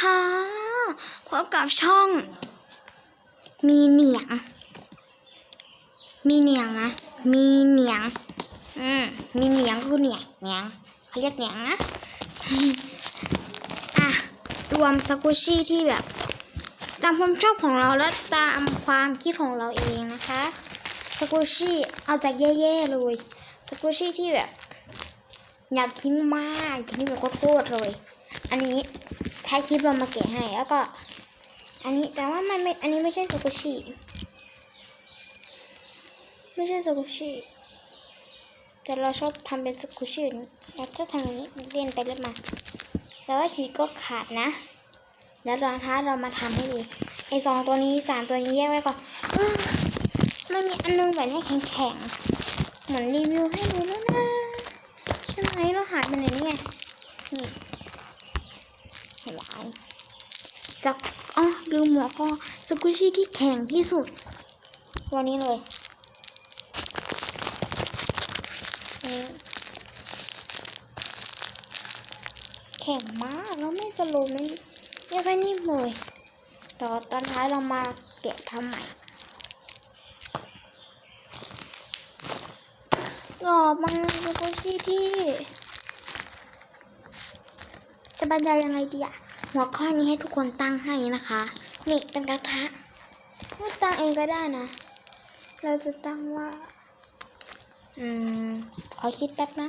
ค่ะพบกับช่อง มีเหนียง มีเหนียงนะ มีเหนียง อืมมีเหนียงก็คือเหนียงเหนียงเขาเรียกเหนียงนะ อะ รวมสกุชี่ที่แบบ ตามความชอบของเราและตามความคิดของเราเองนะคะสกุชี่เอาจากแย่ๆเลยสกุชี่ที่แบบ อยากทิ้งมากอยากทิ้งแบบโคตรเลย อันนี้ ท้ายคลิปเรามาแกะให้ แล้วก็ อันนี้แต่ว่ามันไม่อันนี้ไม่ใช่สกุชชี่ไม่ใช่สกุชชี่แต่เราชอบทำเป็นสกุชชี่แบบนี้เราทำอย่างนี้เล่นไปเล่นมาแต่ว่าขีก็ขาดนะ แล้วตอนท้าเรามาทำให้ดูไอสองตัวนี้สามตัวนี้แยกไว้ก่อนมันมีอันนึงแบบนี้แข็งๆเหมือนรีวิวให้ดูแล้วนะใช่ไหมเราหายไปไหนนี่ไงนี่เห็นไหม จากอ๋อลืมหัวข้อสกุชี่ที่แข็งที่สุดตัวนี้เลยแข็งมากแล้วไม่สโลว์ไม่ยังไงนิ่มเลยต่อตอนท้ายเรามาแกะทำใหม่หล่อมากสกุชชี่ที่ จะบรรยายยังไงดีอะ หัวข้อนี้ให้ทุกคนตั้งให้นะคะ นี่เป็นกระทะว่าตั้งเองก็ได้นะ เราจะตั้งว่า อืม ขอคิดแป๊บนะ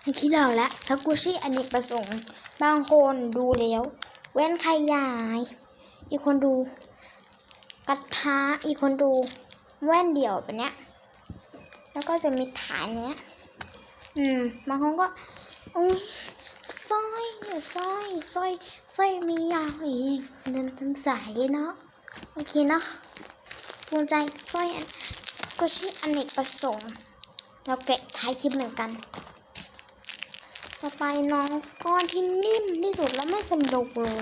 ไม่คิดเอาละสกุชี่อเนกประสงค์ บางคนดูแล้ว เว้นขยาย อีกคนดูกระทะอีกคนดูแว่นเดี่ยวแบบเนี้ย แล้วก็จะมีฐานเนี้ย อืมบางคนก็อุ้ย สร้อยเนี่ยสร้อยสร้อยสร้อยมียาวอีกเดินเป็นสายเนาะโอเคเนาะภูมิใจสร้อยอันก็ชื่ออเนกประสงค์ เราแกะท้ายคลิปเหมือนกันต่อไปน้องก้อนที่นิ่มที่สุดแล้วไม่สนุกเลย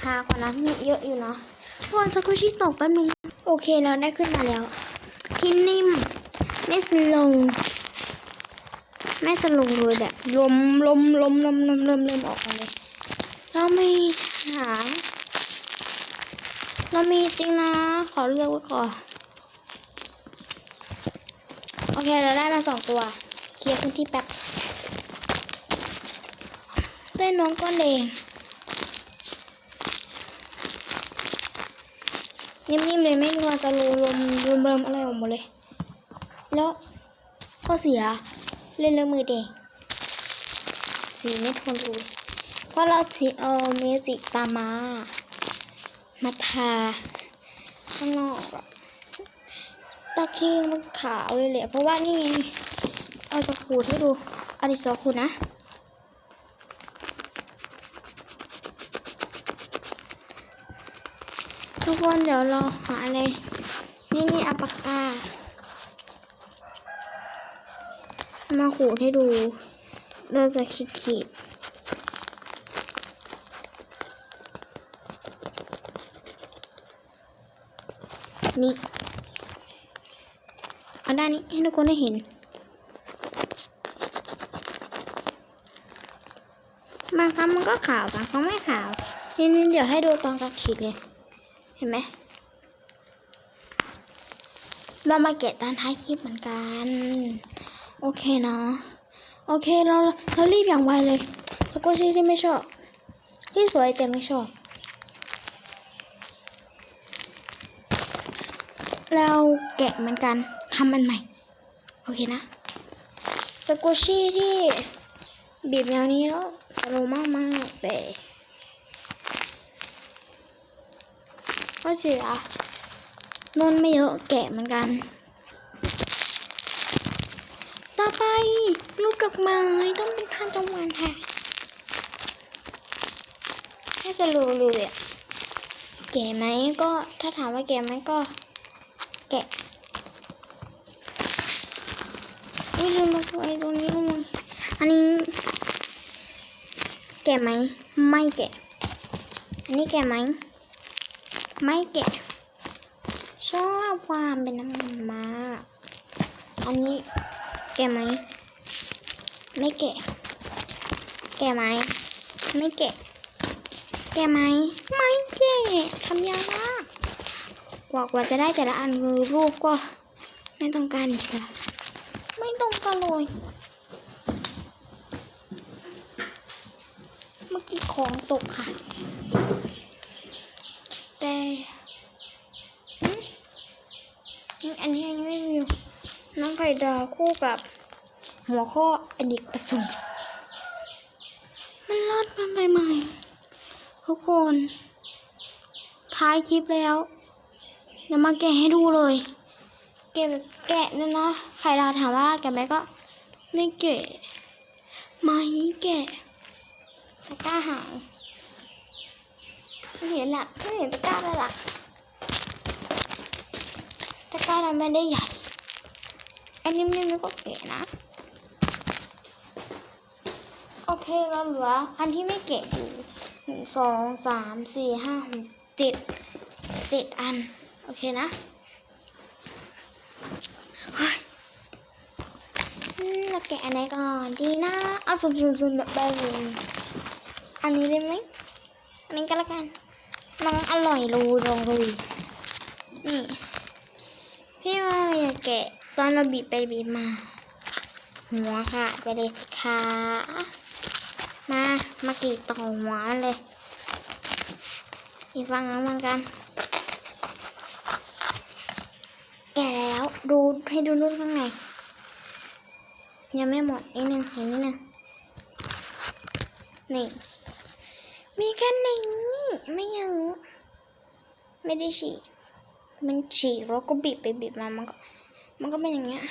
พากว่านั้นมีเยอะอยู่เนาะทุกคนสกุชี่ตกแป๊บนึงโอเคเราได้ขึ้นมาแล้ว ที่นิ่มไม่สลง ไม่สลงเลยแบบลมลมลมลมลมลมลมออกมาเลย เราไม่หาเรามีจริงนะ ขอเลือกไว้ก่อน โอเค เราได้มาสองตัว เคลียร์พื้นที่แป๊บได้น้องก้อนแดงนิ่มๆเลยไม่มีวันจะลมลมลมลมอะไรออกหมดเลย แล้วข้อเสีย เล่นเรื่องมือแดงสีเม็ดคนดูเพราะเราถือเอาเมจิกตามา มาทาข้างนอกอะตาคีมันขาวเลยแหละเพราะว่านี่ไงเอาจะขูดให้ดูอาดิสอขูดนะทุกคนเดี๋ยวเราหาอะไร นี่นี่อปากกา มาขูดให้ดูเราจะขีดขีดนี่เอาด้านนี้ให้ทุกคนได้เห็น บางครั้งมันก็ขาวบางครั้งไม่ขาวทีนี้เดี๋ยวให้ดูตอนกระขีดเลยเห็นไหมเรามาแกะตอนท้ายคลิปเหมือนกัน โอเคนะ โอเคเราเรารีบอย่างไวเลยสกุชี่ที่ไม่ชอบ ที่สวยแต่ไม่ชอบ เราแกะเหมือนกันทำมันใหม่ โอเคนะสกุชี่ที่บีบแนวนี้แล้วสโลว์มากมากๆแต่ก็เสียนนไม่เยอะแกะเหมือนกัน ต่อไปลูกดอกไม้ต้องเป็นทานตะวันค่ะน่าจะรู้เลยอะแก่ไหมก็ถ้าถามว่าแก่ไหมก็ แกะนี่ดูมาไว้ตรงนี้ลงมาอันนี้ แก่ไหมไม่แก่อันนี้แก่ไหมไม่แก่ชอบความเป็นน้ำมันมากอันนี้ ก่ไหม ไม่แก่ แก่ไหม ไม่แก่ แกะไหม ไม่แกะทำยากมากกว่ากว่าจะได้แต่ละอันรูปก็ ไม่ต้องการอีกแล้วไม่ต้องการเลยเมื่อกี้ของตกค่ะ แต่หึอันนี้ยังไม่มีน้องไข่ ดาวคู่กับหัวข้ออเนกประสงค์มันรอดมันไปไหมทุกคน ท้ายคลิปแล้ว เดี๋ยวมาแกะให้ดูเลย แกะแบแกะนี่ยนะไข่ดาวถามว่าแกะไหมก็ ไม่แกะไม่แกะตะกร้าหายไม่เห็นละไม่เห็นตะกร้าเลยล่ะตะกร้าเราไม่ได้ใหญ่ อันนิ่มๆนี่ก็แกะนะ โอเคเราเหลืออันที่ไม่แกะอยู่หนึ่งสองสามสี่ห้าหกเจ็ดเจ็ดอัน โอเคนะเฮ้ยเราแกะอันไหนก่อนดีนะเอาสุ่มๆๆแบบเลยอันนี้ได้ไหมอันนี้ก็แล้วกันน้องอร่อยรูลองเลยนี่พี่ว่าอย่าแกะ ตอนเราบีบไปบีบมา หัวค่ะไปเลยสิคะมามากีดต่อหัวเลยอีกฟังเหมือนกัน แกแล้วดูให้ดูรุ่นข้างในยังไม่หมดนิดนึงเห็นนิดนึงนี่ มีแค่นี้ไม่ยอะไม่ได้ฉีกมันฉีกแล้วก็บีบไปบีบมามันก็ มันก็เป็นอย่างเงี้ย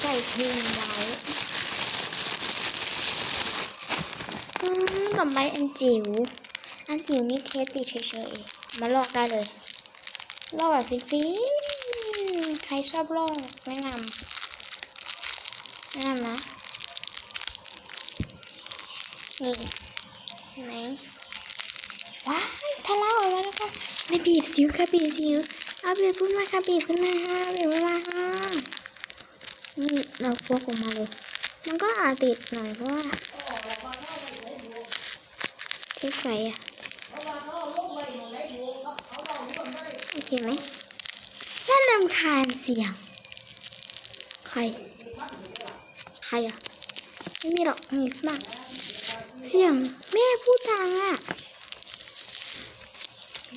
ใส่ทิ้งไว้อืมกับใบอันจิ๋ว อันจิ๋วนี่เทสติเฉยๆ มาลอกได้เลย ลอกแบบฟินๆ ใครชอบลอกแนะนำแนะนำนะ นี่เห็นไหมว้ายทะเลาะออกมาแล้วก็ไม่บีบสิวค่ะบีบสิว อาบีบขึ้นมาค่ะบีบขึ้นมาค่ะบีบขึ้นมาค่ะนี่เราพวกออกมาเลย มันก็อาจติดหน่อยเพราะว่าเทปใสอะโอเคไหมน่ารำคาญเสียง ใคร ใครอะไม่มีหรอกมีมากเสียงแม่พูดดังอะ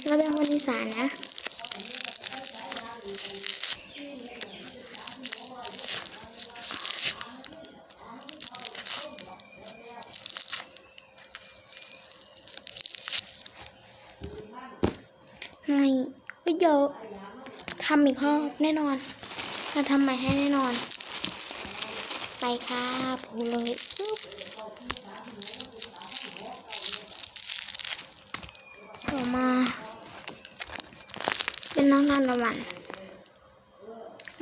เราเป็นคนอีสานนะ ไม่ก็เยอะทำอี กรอบแน่นอนจะทำใหม่ให้แน่นอน ไปค่ะพูลงนี้ปุ๊บต่อมา เป็นน้องทานตะวัน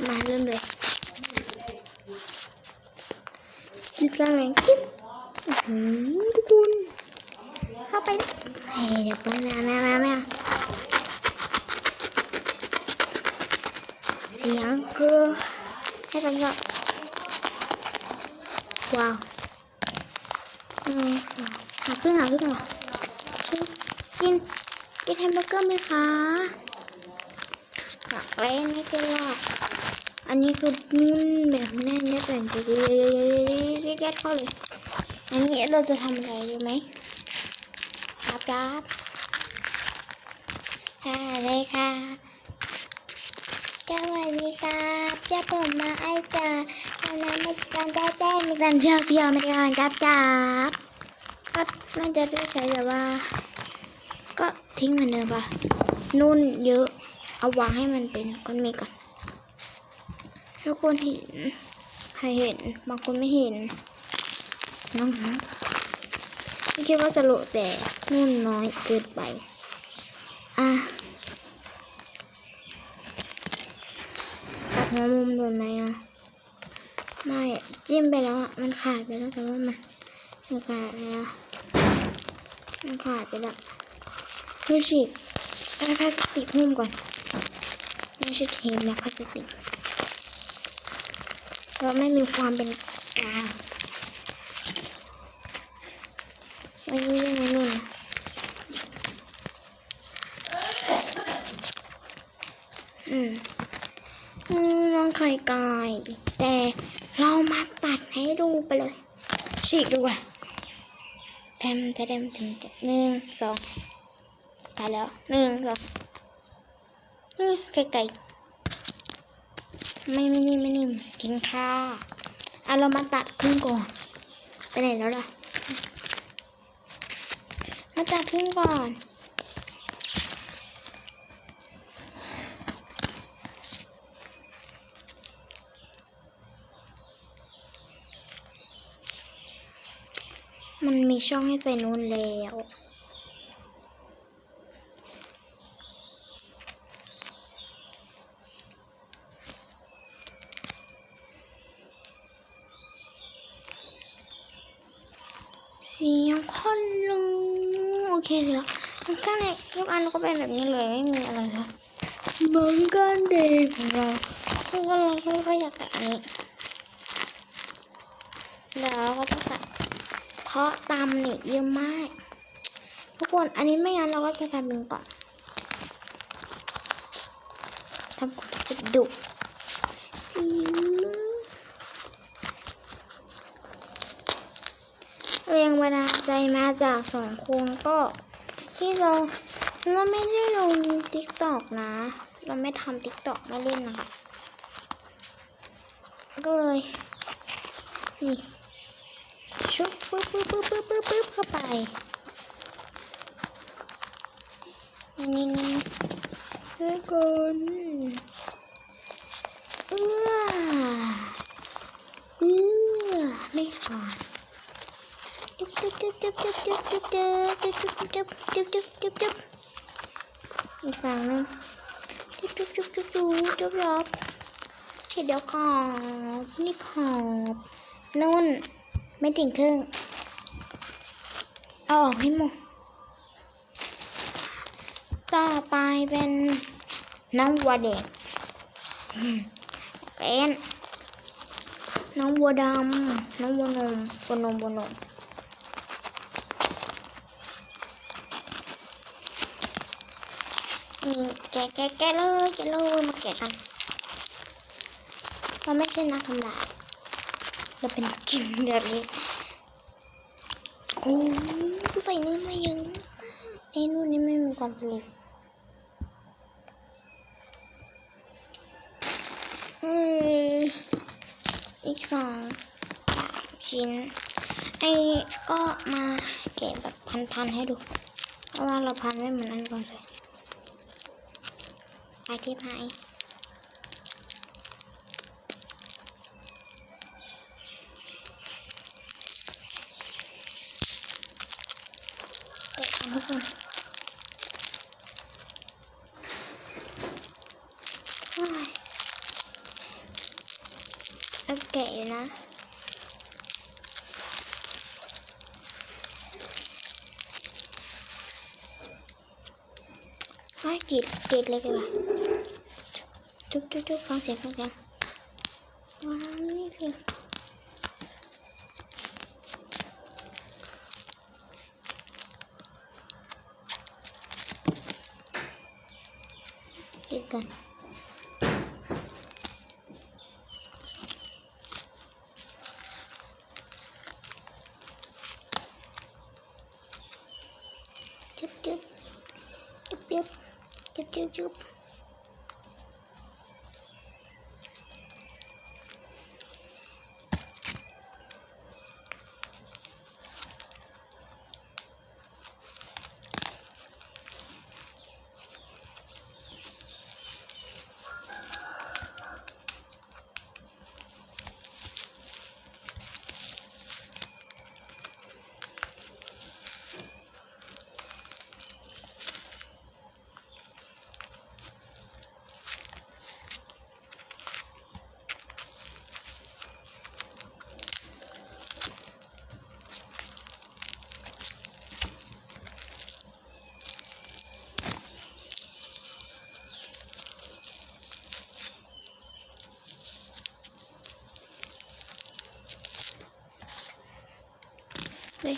มาเริ่มเลยจิตแรงๆกิ๊บอื้อทุกคนเข้าไปนะเฮ้ยเดี๋ยวไปแม่แม่แม่แม่ เสียง คือให้ฟังก่อนว้าวหนึ่งสองหาขึ้นหาขึ้นหากินกินกินแฮมเบอร์เกอร์ไหมคะอยากเล่นไม่เป็นหรอกอันนี้คือนุ่นแบบแน่นได้เป็นเยอะๆๆๆๆๆเข้าเลยอันนี้เราจะทำอะไรดีไหมครับครับค่ะเลยค่ะ วัสดีครับจะผมมาไอจ่าอันนั้นม่การแจ้แจ้งมีการเพียวเพียวม่การจับจับก็น่าจะได้ใช้แบบว่า ก็ทิ้งเหมือนเดิมปะนุ่นเยอะ เอาวางให้มันเป็นก้อนเมฆก่อนทุกคนเห็น ใครเห็น บางคนไม่เห็น น้องไม่คิดว่าจะโหลดแต่นุ่นน้อยเกินไป อะ ตัด หัวมุมโดนไหมอะไม่จิ้มไปแล้วอะมันขาดไปแล้วแต่ว่ามันมันขาดไปแล้วมันขาดไปแล้วดูฉีกเอาพลาสติกหุ้มก่อนไม่ใช่เทปนะพลาสติกเพราะไม่มีความเป็นกลางว้นี่ได้ไหมนุ่น ไก่แต่เรามาตัดให้ดูไปเลยฉีกดูอะเต็มเต็มเต็มเต็มหนึ่งสองไก่แล้วหนึ่งสองนี่ไก่ไก่ไม่ไม่นิ่มไม่นิ่มกินข้าวอะเรามาตัดครึ่งก่อนไปไหนแล้วล่ะ มาตัดครึ่งก่อน มันมีช่องให้ใส่นูนแล้ว เสียงคนลุงโอเคเดี๋ยวมันก็เนี่ยทุกอันก็เป็นแบบนี้เลยไม่มีอะไรเลยเหมือนกันเด็กเรากคนเราก็อยากตัดอันนี้แล้วก็าะตามนี่เยอะมาก ทุกคนอันนี้ไม่งั้นเราก็จะทำเป็นก่อนทำก่อนสะดุจิ๋วแรงบันดาลใจมาจากสองคนก็ที่เราเราไม่ได้ลงติ๊กตอกนะ เราไม่ทำติ๊กตอกไม่เล่นนะคะก็เลยนี่ ชุบปึ๊บปึ๊บปึ๊บปึ๊บปึ๊บปึ๊บเข้าไปนี่นี่นี่เฮ้ยคนเอื้อเอื้อไม่ขาดจุ๊บจุ๊บจุ๊บจุ๊บจุ๊บจุ๊บจุ๊บจุ๊บจุ๊บจุ๊บจุ๊บจุ๊บจุ๊บจุ๊บจุ๊บอีกฝั่งนึงจุ๊บจุ๊บจุ๊บจุ๊บจุ๊บจุ๊บจุ๊บเดี๋ยวขอบนี่ขอบนุ่น ไม่ถึงครึ่ง เอาออกให้หมด ต่อไปเป็นน้องวัวเด็กเป็นน้องวัวดำ น้องวัวนมวัวนมวัวนมนี่แกะแกะแกะเลยแกะเลยมาแกะกัน เราไม่ใช่นักทำลาย เราเป็นกินแบบนี้โอ้ใส่เนื้อมาเยอะไอ้นู่นนี่ไม่มีความผลิตอืมอีกสองสามชิ้นไอ้ก็มาแกะแบบพันๆให้ดู เพราะว่าเราพันไม่เหมือนอันก่อนเลยไอธิบายเด็กอันนี้ก่อนโอ้ยโอเคอยู่นะ ไอ้กีดกีดเลยดีกว่าจุ๊บจุ๊บจุ๊บฟังเสียงฟังเสียงว้าวนี่คือ yap yap yap yap.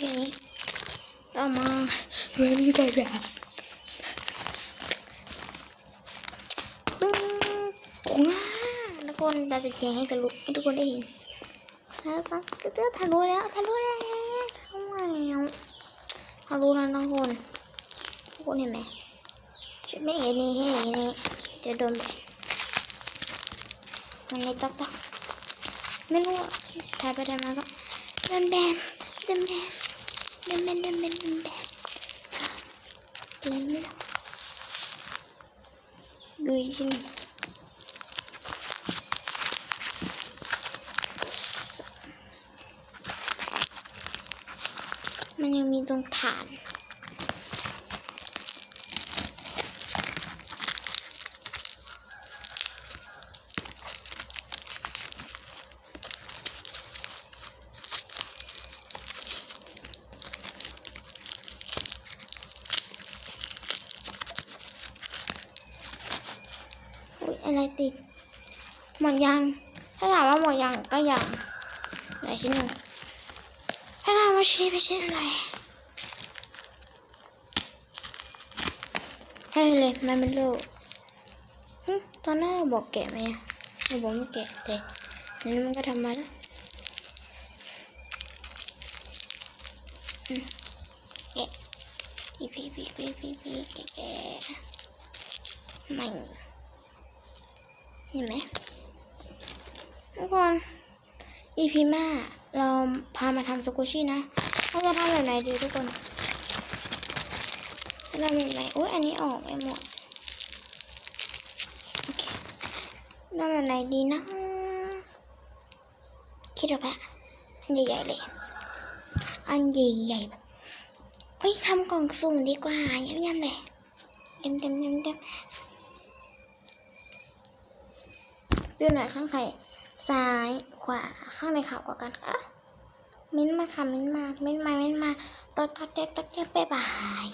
แค่นี้ต่อมาเรื่องไก่แบบปึ้งว้าแล้วก็คนเราจะแจงให้ทะลุให้ทุกคนได้เห็นแล้วก็ก็ก็ทะลุแล้วทะลุแล้วทำไมทะลุแล้วทุกคนทุกคนเห็นไหมชุดไม่เห็นนี่ให้เห็นนี่จะโดนแบบมันในต๊อกต๊อกไม่รู้ถ่ายไปถ่ายมาก็โดนแบนโดนแบน โดนแบนโดนแบนโดนแบนเล่นไม่ได้ดูอีกทีหนึ่งมันยังมีตรงฐาน อุ๊ยอะไรติด หมดยัง ถ้าถามว่าหมดยังก็ยังไหนชิ้นหนึ่ง ถ้าถา มาชิ้นนี้เชิ้นไรให้เลยมันเป็นโลกตอนหน้าเราบอกแกะไหมเราบอกไม่แกะแต่นนี้มันก็ทำมาแล้วแกะพี่พี่พี่พี่พี่พี่แกะแกะไม่เห็นไหมทุกคนอีพีหน้า เราพามาทำสกูชี่นะเราจะทำแบบไหนดีทุกคนจะทำแบบไหนอุ้ยอันนี้ออกไปหมดโอเคทำแบบไหนดีนะ คิดออกล้วอันใหญ่ๆเลย อันใหญ่ๆแบบเฮ้ยทำกล่องสุ่มดีกว่าย้ำๆเลยเต็มๆเต็มๆเต็มดูหน่อยข้างใคร ซ้ายขวาข้างในขาวกว่ากันค่ะมิ้นมาค่ะ มิ้นมา มิ้นมา มิ้นมาตอดตอดเจ๊ตดเจ็บไปบาย